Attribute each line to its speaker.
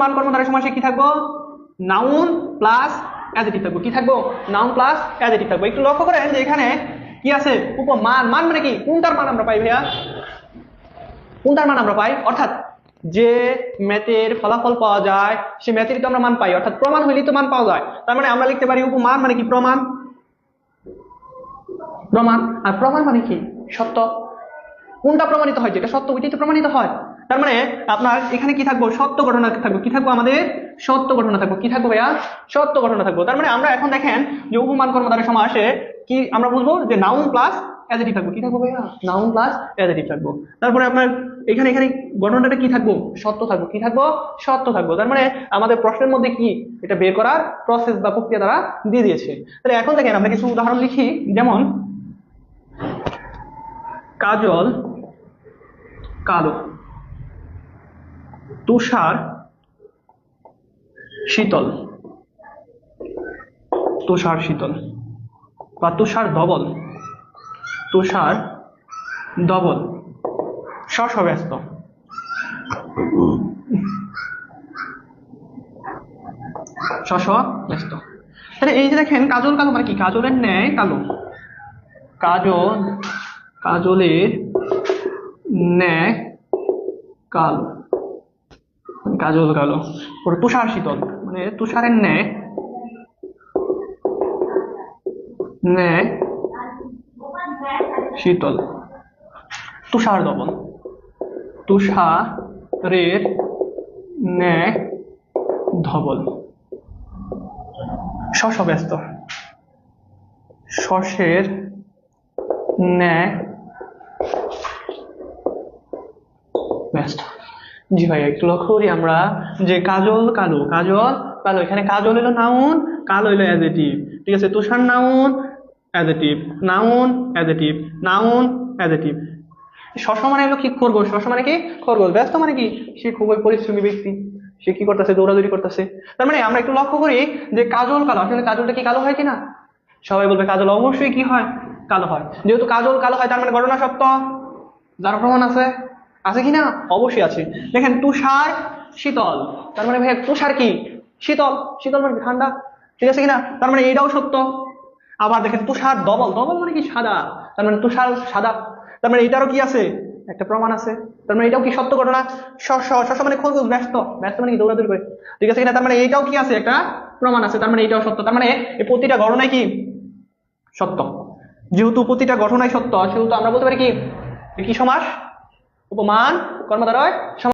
Speaker 1: মান কর্মধারয় সমাসে কি থাকব? নাউন প্লাস অ্যাডজেক্টিভ থাকব। কি থাকব? নাউন প্লাস অ্যাডজেক্টিভ থাকব। একটু লক্ষ্য করেন যে এখানে কি আছে? উপমান। মান মানে কি? কোনটার মান আমরা পাই ভাইয়া? কোনটার মান আমরা পাই? অর্থাৎ যে ম্যাথের ফলাফল পাওয়া যায়, সে ম্যাথের তো আমরা মান পাই। অর্থাৎ প্রমাণ হইলেই তো মান পাওয়া যায়। তার মানে আমরা লিখতে পারি উপমান মানে কি? প্রমাণ। প্রমাণ। আর প্রমাণ মানে কি? সত্য। কোনটা প্রমাণিত হয়? যেটা সত্য, ওইটাই তো প্রমাণিত হয়। তার মানে আপনার এখানে কি থাকব? সত্য ঘটনা থাকব। কি থাকব আমাদের? সত্য ঘটনা থাকব। কি থাকব ভাইয়া? সত্য ঘটনা থাকব। তার মানে আমরা এখন দেখেন যে উপমান কর্মধারের সমাসে কি আমরা বুঝব? যে নাউন প্লাস অ্যাজেটিভ থাকব। কি থাকব ভাইয়া? নাউন প্লাস অ্যাজেটিভ থাকব। তারপরে আপনার এখানে এখানে ঘটনাটা কি থাকব? সত্য থাকব। কি থাকব? সত্য থাকব। তার মানে আমাদের প্রশ্নের মধ্যে কি? এটা বের করার প্রসেস বা প্রক্রিয়া তারা দিয়ে দিয়েছে। তাহলে এখন দেখেন আমরা কিছু উদাহরণ লিখি। যেমন কাজল কালো। তুষার শীতল। তুষার শীতল বা তুষার ধবল। তুষার ধবল। শশ ব্যস্ত শশ ব্যস্ত তাহলে এই যে দেখেন, কাজল কালো মানে কি? কাজলের ন্যায় কালো। কাজল, কাজলের ন্যায় কালো। কাজল কালো। পরে তুষার শীতল। মানে তুষারের ন্যায়। ন্যায় শীতল। তুষার দবন তুষারের ন্যায় ধবল। শশ ব্যস্ত শশের ন্যায় ব্যস্ত জি ভাই, একটু লক্ষ্য করি আমরা যে কাজল, কালো কাজল, কালো, এখানে কাজল এলো নাউন কালো এলো অ্যাজেটিভ ঠিক আছে? Tushar noun adjective noun adjective noun adjective মানে এলো কি খরগোশ? মানে কি? খরগোশ। ব্যস্ত মানে কি? সে খুবই পরিশ্রমী ব্যক্তি। সে কি করতেছে? দৌড়াদৌড়ি করতেছে। তার মানে আমরা একটু লক্ষ্য করি যে কাজল, কালো, আসলে কাজলটা কি কালো হয় কিনা? সবাই বলবে কাজল অবশ্যই কি হয়? কালো হয়। যেহেতু কাজল, কালো হয়, তার মানে ঘটনা সত্য। যার প্রমাণ আছে? আছে কি না অবশ্যই আছে। দেখেন, তুষার শীতল। তার মানে ভাই তুষার কি? শীতল। শীতল মানে ঠান্ডা? ঠিক আছে কিনা? তার মানে এইটাও সত্য। আবার দেখেন, তুষার ডবল। ডবল মানে কি, সাদা? তার মানে তুষার সাদা। তার মানে এটারও কি আছে? একটা প্রমাণ আছে। তার মানে এটাও কি সত্য ঘটনা? শস শস মানে খোঁজ ব্যস্ত। ব্যস্ত মানে কি, দৌড়াদৌড়ি করে। ঠিক আছে কিনা? তার মানে এইটাও কি আছে? একটা প্রমাণ আছে। তার মানে এটাও সত্য। তার মানে এই প্রতিটা ঘটনায় কি? সত্য। যেহেতু প্রতিটা ঘটনায় সত্য, সেহেতু আমরা বলতে পারি কি কি সমাস উপমান কর্মধারয়